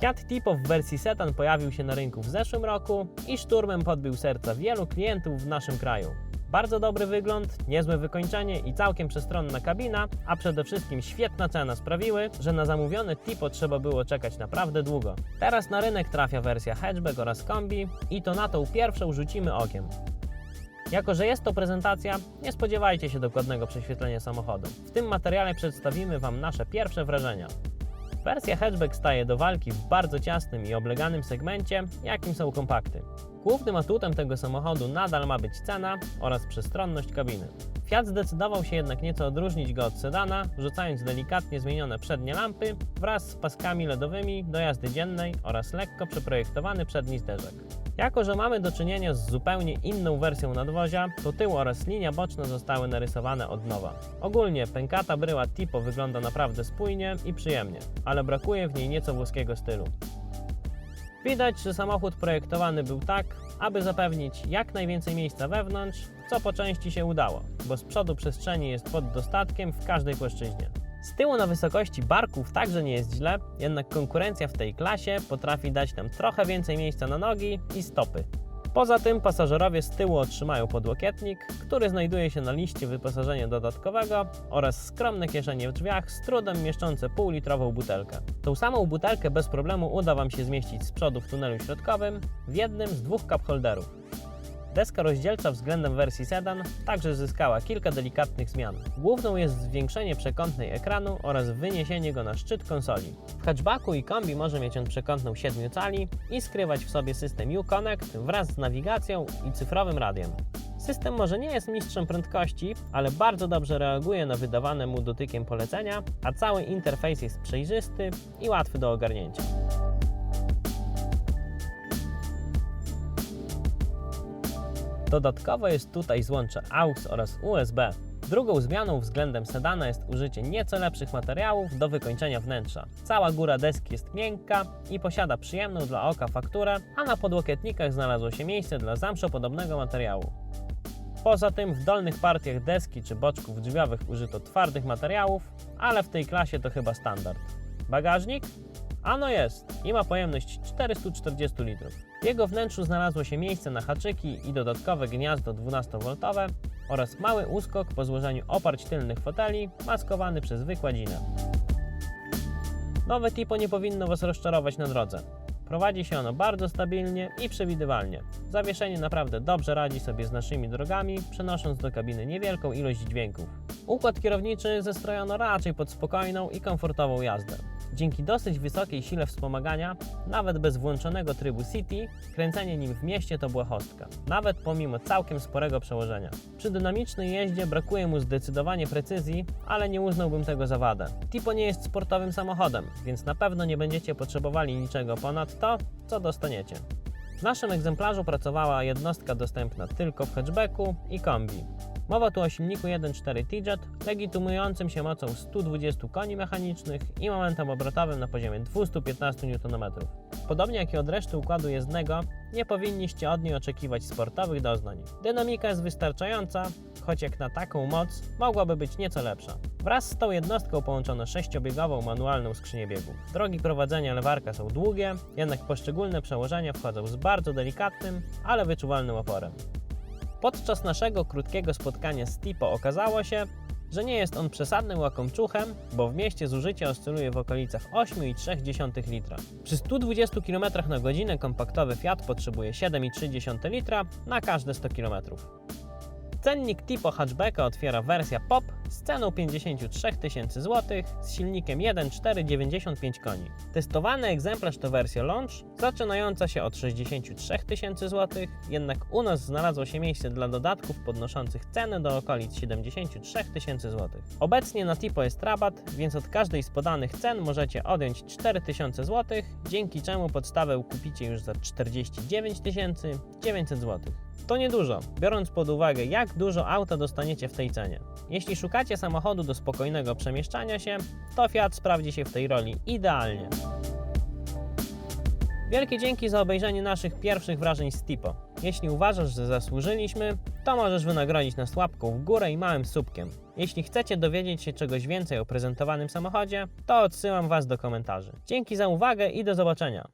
Fiat Tipo w wersji sedan pojawił się na rynku w zeszłym roku i szturmem podbił serca wielu klientów w naszym kraju. Bardzo dobry wygląd, niezłe wykończenie i całkiem przestronna kabina, a przede wszystkim świetna cena sprawiły, że na zamówione Tipo trzeba było czekać naprawdę długo. Teraz na rynek trafia wersja hatchback oraz kombi i to na tą pierwszą rzucimy okiem. Jako, że jest to prezentacja, nie spodziewajcie się dokładnego prześwietlenia samochodu. W tym materiale przedstawimy Wam nasze pierwsze wrażenia. Wersja hatchback staje do walki w bardzo ciasnym i obleganym segmencie, jakim są kompakty. Głównym atutem tego samochodu nadal ma być cena oraz przestronność kabiny. Fiat zdecydował się jednak nieco odróżnić go od sedana, wrzucając delikatnie zmienione przednie lampy wraz z paskami LEDowymi do jazdy dziennej oraz lekko przeprojektowany przedni zderzak. Jako, że mamy do czynienia z zupełnie inną wersją nadwozia, to tył oraz linia boczna zostały narysowane od nowa. Ogólnie pękata bryła Tipo wygląda naprawdę spójnie i przyjemnie, ale brakuje w niej nieco włoskiego stylu. Widać, że samochód projektowany był tak, aby zapewnić jak najwięcej miejsca wewnątrz, co po części się udało, bo z przodu przestrzeni jest pod dostatkiem w każdej płaszczyźnie. Z tyłu na wysokości barków także nie jest źle, jednak konkurencja w tej klasie potrafi dać nam trochę więcej miejsca na nogi i stopy. Poza tym pasażerowie z tyłu otrzymają podłokietnik, który znajduje się na liście wyposażenia dodatkowego oraz skromne kieszenie w drzwiach z trudem mieszczące półlitrową butelkę. Tą samą butelkę bez problemu uda Wam się zmieścić z przodu w tunelu środkowym w jednym z dwóch cup holderów. Deska rozdzielcza względem wersji sedan także zyskała kilka delikatnych zmian. Główną jest zwiększenie przekątnej ekranu oraz wyniesienie go na szczyt konsoli. W hatchbacku i kombi może mieć on przekątną 7 cali i skrywać w sobie system U-Connect wraz z nawigacją i cyfrowym radiem. System może nie jest mistrzem prędkości, ale bardzo dobrze reaguje na wydawane mu dotykiem polecenia, a cały interfejs jest przejrzysty i łatwy do ogarnięcia. Dodatkowo jest tutaj złącze AUX oraz USB. Drugą zmianą względem sedana jest użycie nieco lepszych materiałów do wykończenia wnętrza. Cała góra deski jest miękka i posiada przyjemną dla oka fakturę, a na podłokietnikach znalazło się miejsce dla zamszopodobnego materiału. Poza tym w dolnych partiach deski czy boczków drzwiowych użyto twardych materiałów, ale w tej klasie to chyba standard. Bagażnik? Ano jest i ma pojemność 440 litrów. W jego wnętrzu znalazło się miejsce na haczyki i dodatkowe gniazdo 12V oraz mały uskok po złożeniu oparć tylnych foteli maskowany przez wykładzinę. Nowe Tipo nie powinno Was rozczarować na drodze. Prowadzi się ono bardzo stabilnie i przewidywalnie. Zawieszenie naprawdę dobrze radzi sobie z naszymi drogami, przenosząc do kabiny niewielką ilość dźwięków. Układ kierowniczy zestrojono raczej pod spokojną i komfortową jazdę. Dzięki dosyć wysokiej sile wspomagania, nawet bez włączonego trybu City, kręcenie nim w mieście to błahostka, nawet pomimo całkiem sporego przełożenia. Przy dynamicznej jeździe brakuje mu zdecydowanie precyzji, ale nie uznałbym tego za wadę. Tipo nie jest sportowym samochodem, więc na pewno nie będziecie potrzebowali niczego ponad to, co dostaniecie. W naszym egzemplarzu pracowała jednostka dostępna tylko w hatchbacku i kombi. Mowa tu o silniku 1.4 TJet, legitymującym się mocą 120 koni mechanicznych i momentem obrotowym na poziomie 215 Nm. Podobnie jak i od reszty układu jezdnego, nie powinniście od niej oczekiwać sportowych doznań. Dynamika jest wystarczająca, choć jak na taką moc mogłaby być nieco lepsza. Wraz z tą jednostką połączono sześciobiegową manualną skrzynię biegów. Drogi prowadzenia lewarka są długie, jednak poszczególne przełożenia wchodzą z bardzo delikatnym, ale wyczuwalnym oporem. Podczas naszego krótkiego spotkania z Tipo okazało się, że nie jest on przesadnym łakomczuchem, bo w mieście zużycie oscyluje w okolicach 8,3 litra. Przy 120 km na godzinę kompaktowy Fiat potrzebuje 7,3 litra na każde 100 km. Cennik Tipo hatchbacka otwiera wersja POP z ceną 53 tysięcy złotych z silnikiem 1,495 koni. Testowany egzemplarz to wersja Launch, zaczynająca się od 63 tysięcy złotych, jednak u nas znalazło się miejsce dla dodatków podnoszących cenę do okolic 73 tysięcy złotych. Obecnie na Tipo jest rabat, więc od każdej z podanych cen możecie odjąć 4 tysiące złotych, dzięki czemu podstawę kupicie już za 49 900 złotych. To niedużo, biorąc pod uwagę, jak dużo auta dostaniecie w tej cenie. Jeśli szukacie samochodu do spokojnego przemieszczania się, to Fiat sprawdzi się w tej roli idealnie. Wielkie dzięki za obejrzenie naszych pierwszych wrażeń z Tipo. Jeśli uważasz, że zasłużyliśmy, to możesz wynagrodzić nas łapką w górę i małym subkiem. Jeśli chcecie dowiedzieć się czegoś więcej o prezentowanym samochodzie, to odsyłam Was do komentarzy. Dzięki za uwagę i do zobaczenia.